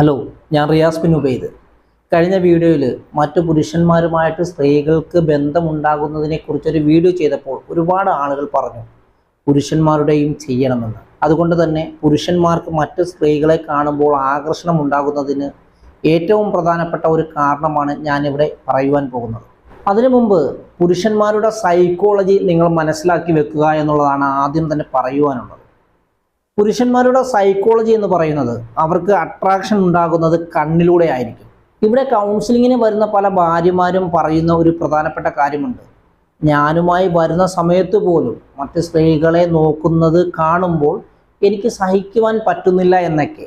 Hello ഞാൻ Riyas bin Ubaid. കഴിഞ്ഞ വീഡിയോയിൽ മറ്റു പുരുഷന്മാരുമായിട്ട് സ്ത്രീകൾക്ക് ബന്ധമുണ്ടാകുന്നതിനെ കുറിച്ചൊരു വീഡിയോ ചെയ്തപ്പോൾ ഒരുപാട് ആളുകൾ പറഞ്ഞു പുരുഷന്മാരുടെയും ചെയ്യണമെന്ന്. അതുകൊണ്ട് തന്നെ പുരുഷന്മാർക്ക് മറ്റ് സ്ത്രീകളെ കാണുമ്പോൾ ആകർഷണം ഉണ്ടാകുന്നതിന് ഏറ്റവും പ്രധാനപ്പെട്ട ഒരു കാരണമാണ് ഞാനിവിടെ പറയുവാൻ പോകുന്നത്. അതിനു മുമ്പ് പുരുഷന്മാരുടെ സൈക്കോളജി നിങ്ങൾ മനസ്സിലാക്കി വെക്കുക എന്നുള്ളതാണ് ആദ്യം തന്നെ പറയുവാനുള്ളത്. പുരുഷന്മാരുടെ സൈക്കോളജി എന്ന് പറയുന്നത് അവർക്ക് അട്രാക്ഷൻ ഉണ്ടാകുന്നത് കണ്ണിലൂടെ ആയിരിക്കും. ഇവിടെ കൗൺസിലിങ്ങിന് വരുന്ന പല ഭാര്യമാരും പറയുന്ന ഒരു പ്രധാനപ്പെട്ട കാര്യമുണ്ട്. ഞാനുമായി വരുന്ന സമയത്ത് പോലും മറ്റ് സ്ത്രീകളെ നോക്കുന്നത് കാണുമ്പോൾ എനിക്ക് സഹിക്കുവാൻ പറ്റുന്നില്ല എന്നൊക്കെ.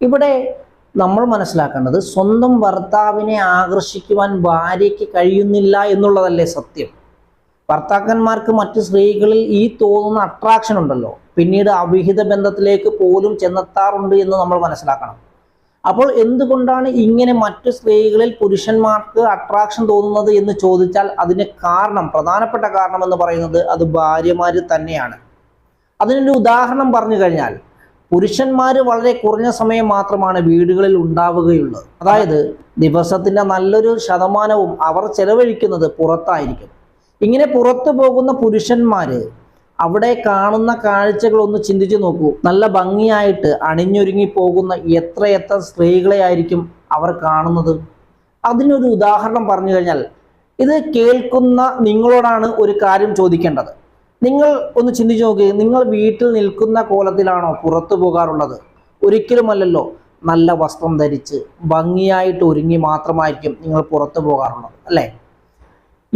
ഇവിടെ നമ്മൾ മനസ്സിലാക്കേണ്ടത് സ്വന്തം ഭർത്താവിനെ ആകർഷിക്കുവാൻ ഭാര്യയ്ക്ക് കഴിയുന്നില്ല എന്നുള്ളതല്ലേ സത്യം. ഭർത്താക്കന്മാർക്ക് മറ്റ് സ്ത്രീകളിൽ ഈ തോന്നുന്ന അട്രാക്ഷൻ ഉണ്ടല്ലോ. പിന്നീട് അവിഹിത ബന്ധത്തിലേക്ക് പോലും ചെന്നെത്താറുണ്ട് എന്ന് നമ്മൾ മനസ്സിലാക്കണം. അപ്പോൾ എന്തുകൊണ്ടാണ് ഇങ്ങനെ മറ്റു സ്ത്രീകളിൽ പുരുഷന്മാർക്ക് അട്രാക്ഷൻ തോന്നുന്നത് എന്ന് ചോദിച്ചാൽ അതിന് കാരണം പ്രധാനപ്പെട്ട കാരണം എന്ന് പറയുന്നത് അത് ഭാര്യമാർ തന്നെയാണ്. അതിനൊരു ഉദാഹരണം പറഞ്ഞു കഴിഞ്ഞാൽ പുരുഷന്മാർ വളരെ കുറഞ്ഞ സമയം മാത്രമാണ് വീടുകളിൽ ഉണ്ടാവുകയുള്ളത് അതായത് ദിവസത്തിന്റെ നല്ലൊരു ശതമാനവും അവർ ചെലവഴിക്കുന്നത് പുറത്തായിരിക്കും. ഇങ്ങനെ പുറത്തു പോകുന്ന പുരുഷന്മാര് അവിടെ കാണുന്ന കാഴ്ചകൾ ഒന്ന് ചിന്തിച്ചു നോക്കൂ. നല്ല ഭംഗിയായിട്ട് അണിഞ്ഞൊരുങ്ങി പോകുന്ന എത്രയെത്ര സ്ത്രീകളെ ആയിരിക്കും അവർ കാണുന്നത്? അതിനൊരു ഉദാഹരണം പറഞ്ഞു കഴിഞ്ഞാൽ ഇത് കേൾക്കുന്ന നിങ്ങളോടാണ് ഒരു കാര്യം ചോദിക്കേണ്ടത്. നിങ്ങൾ ഒന്ന് ചിന്തിച്ചു നോക്കി നിങ്ങൾ വീട്ടിൽ നിൽക്കുന്ന കോലത്തിലാണോ പുറത്തു പോകാറുള്ളത്? ഒരിക്കലുമല്ലല്ലോ നല്ല വസ്ത്രം ധരിച്ച് ഭംഗിയായിട്ട് ഒരുങ്ങി മാത്രമായിരിക്കും നിങ്ങൾ പുറത്തു പോകാറുള്ളത് അല്ലേ?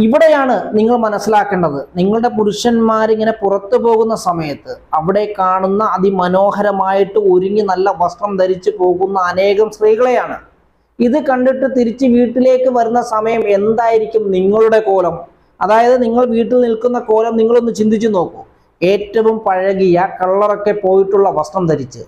ഇവിടെയാണ് നിങ്ങൾ മനസ്സിലാക്കേണ്ടത്. നിങ്ങളുടെ പുരുഷന്മാരിങ്ങനെ പുറത്തു പോകുന്ന സമയത്ത് അവിടെ കാണുന്ന അതിമനോഹരമായിട്ട് ഒരുങ്ങി നല്ല വസ്ത്രം ധരിച്ചു പോകുന്ന അനേകം സ്ത്രീകളെയാണ്. ഇത് കണ്ടിട്ട് തിരിച്ച് വീട്ടിലേക്ക് വരുന്ന സമയം എന്തായിരിക്കും നിങ്ങളുടെ കോലം? അതായത് നിങ്ങൾ വീട്ടിൽ നിൽക്കുന്ന കോലം നിങ്ങളൊന്ന് ചിന്തിച്ചു നോക്കൂ. ഏറ്റവും പഴകിയ കളറൊക്കെ പോയിട്ടുള്ള വസ്ത്രം ധരിച്ച്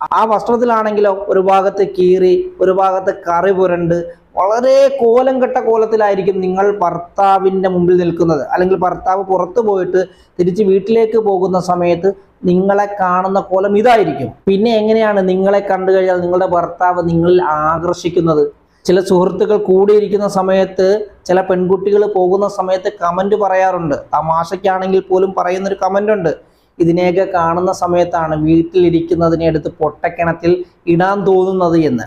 ആ വസ്ത്രത്തിലാണെങ്കിലോ ഒരു ഭാഗത്ത് കീറി ഒരു ഭാഗത്ത് കറി പുരണ്ട് വളരെ കോലം കെട്ട കോലത്തിലായിരിക്കും നിങ്ങൾ ഭർത്താവിന്റെ മുമ്പിൽ നിൽക്കുന്നത്. അല്ലെങ്കിൽ ഭർത്താവ് പുറത്തു പോയിട്ട് തിരിച്ച് വീട്ടിലേക്ക് പോകുന്ന സമയത്ത് നിങ്ങളെ കാണുന്ന കോലം ഇതായിരിക്കും. പിന്നെ എങ്ങനെയാണ് നിങ്ങളെ കണ്ടു കഴിഞ്ഞാൽ നിങ്ങളുടെ ഭർത്താവ് നിങ്ങളിൽ ആകർഷിക്കുന്നത്? ചില സുഹൃത്തുക്കൾ കൂടിയിരിക്കുന്ന സമയത്ത് ചില പെൺകുട്ടികൾ പോകുന്ന സമയത്ത് കമന്റ് പറയാറുണ്ട്. തമാശയ്ക്കാണെങ്കിൽ പോലും പറയുന്നൊരു കമന്റ് ഉണ്ട് ഇതിനെയൊക്കെ കാണുന്ന സമയത്താണ് വീട്ടിലിരിക്കുന്നതിനെ എടുത്ത് പൊട്ടക്കിണത്തിൽ ഇടാൻ തോന്നുന്നത് എന്ന്.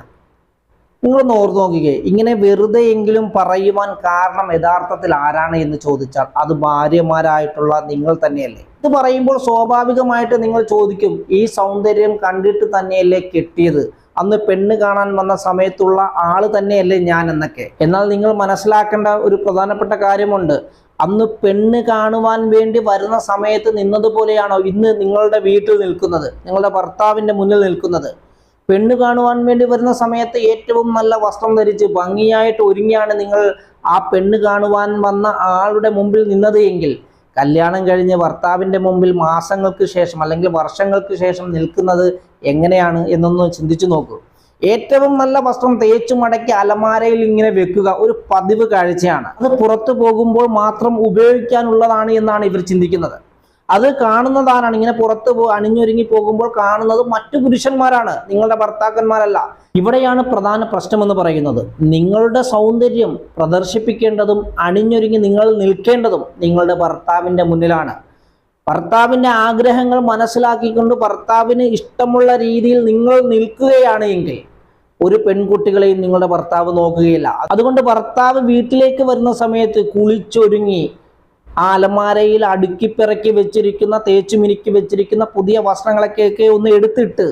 നിങ്ങളൊന്ന് ഓർത്ത് നോക്കിക്കേ ഇങ്ങനെ വെറുതെ എങ്കിലും പറയുവാൻ കാരണം യഥാർത്ഥത്തിൽ ആരാണ് എന്ന് ചോദിച്ചാൽ അത് ഭാര്യമാരായിട്ടുള്ള നിങ്ങൾ തന്നെയല്ലേ. ഇത് പറയുമ്പോൾ സ്വാഭാവികമായിട്ട് നിങ്ങൾ ചോദിക്കും ഈ സൗന്ദര്യം കണ്ടിട്ട് തന്നെയല്ലേ കെട്ടിയത്? അന്ന് പെണ്ണ് കാണാൻ വന്ന സമയത്തുള്ള ആൾ തന്നെയല്ലേ ഞാൻ എന്നൊക്കെ. എന്നാൽ നിങ്ങൾ മനസ്സിലാക്കേണ്ട ഒരു പ്രധാനപ്പെട്ട കാര്യമുണ്ട്. അന്ന് പെണ്ണ് കാണുവാൻ വേണ്ടി വരുന്ന സമയത്ത് നിന്നതുപോലെയാണോ ഇന്ന് നിങ്ങളുടെ വീട്ടിൽ നിൽക്കുന്നത്? നിങ്ങളുടെ ഭർത്താവിന്റെ മുന്നിൽ നിൽക്കുന്നത്. പെണ്ണ് കാണുവാൻ വേണ്ടി വരുന്ന സമയത്ത് ഏറ്റവും നല്ല വസ്ത്രം ധരിച്ച് ഭംഗിയായിട്ട് ഒരുങ്ങിയാണ് നിങ്ങൾ ആ പെണ്ണ് കാണുവാൻ വന്ന ആളുടെ മുമ്പിൽ നിന്നത് എങ്കിൽ. കല്യാണം കഴിഞ്ഞ് ഭർത്താവിന്റെ മുമ്പിൽ മാസങ്ങൾക്ക് ശേഷം അല്ലെങ്കിൽ വർഷങ്ങൾക്ക് ശേഷം നിൽക്കുന്നത് എങ്ങനെയാണ് എന്നൊന്ന് ചിന്തിച്ചു നോക്കൂ. ഏറ്റവും നല്ല വസ്ത്രം തേച്ചു മടക്കി അലമാരയിൽ ഇങ്ങനെ വെക്കുക ഒരു പതിവ് കാഴ്ചയാണ്. അത് പുറത്തു പോകുമ്പോൾ മാത്രം ഉപയോഗിക്കാനുള്ളതാണ് എന്നാണ് ഇവർ ചിന്തിക്കുന്നത്. അത് കാണുന്നതാരാണ് ഇങ്ങനെ പുറത്ത് പോ അണിഞ്ഞൊരുങ്ങി പോകുമ്പോൾ കാണുന്നത് മറ്റു പുരുഷന്മാരാണ്. നിങ്ങളുടെ ഭർത്താക്കന്മാരല്ല. ഇവിടെയാണ് പ്രധാന പ്രശ്നമെന്ന് പറയുന്നത്. നിങ്ങളുടെ സൗന്ദര്യം പ്രദർശിപ്പിക്കേണ്ടതും അണിഞ്ഞൊരുങ്ങി നിങ്ങൾ നിൽക്കേണ്ടതും നിങ്ങളുടെ ഭർത്താവിന്റെ മുന്നിലാണ്. ഭർത്താവിന്റെ ആഗ്രഹങ്ങൾ മനസ്സിലാക്കിക്കൊണ്ട് ഭർത്താവിന് ഇഷ്ടമുള്ള രീതിയിൽ നിങ്ങൾ നിൽക്കുകയാണ് എങ്കിൽ ഒരു പെൺകുട്ടികളെയും നിങ്ങളുടെ ഭർത്താവ് നോക്കുകയില്ല. അതുകൊണ്ട് ഭർത്താവ് വീട്ടിലേക്ക് വരുന്ന സമയത്ത് കുളിച്ചൊരുങ്ങി ആ അലമാരയിൽ അടുക്കിപ്പിറക്കി വെച്ചിരിക്കുന്ന തേച്ചു മിനുക്കി വെച്ചിരിക്കുന്ന പുതിയ വസ്ത്രങ്ങളൊക്കെയൊക്കെ ഒന്ന് എടുത്തിട്ട്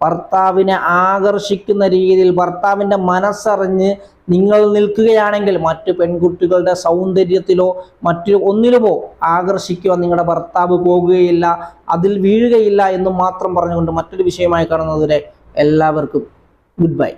ഭർത്താവിനെ ആകർഷിക്കുന്ന രീതിയിൽ ഭർത്താവിന്റെ മനസ്സറിഞ്ഞ് നിങ്ങൾ നിൽക്കുകയാണെങ്കിൽ മറ്റ് പെൺകുട്ടികളുടെ സൗന്ദര്യത്തിലോ മറ്റു ഒന്നിലുമോ ആകർഷിക്കുവാൻ നിങ്ങളുടെ ഭർത്താവ് പോകുകയില്ല അതിൽ വീഴുകയില്ല എന്ന് മാത്രം പറഞ്ഞുകൊണ്ട് മറ്റൊരു വിഷയമായി കാണുന്നതുവരെ എല്ലാവർക്കും ഗുഡ് ബൈ.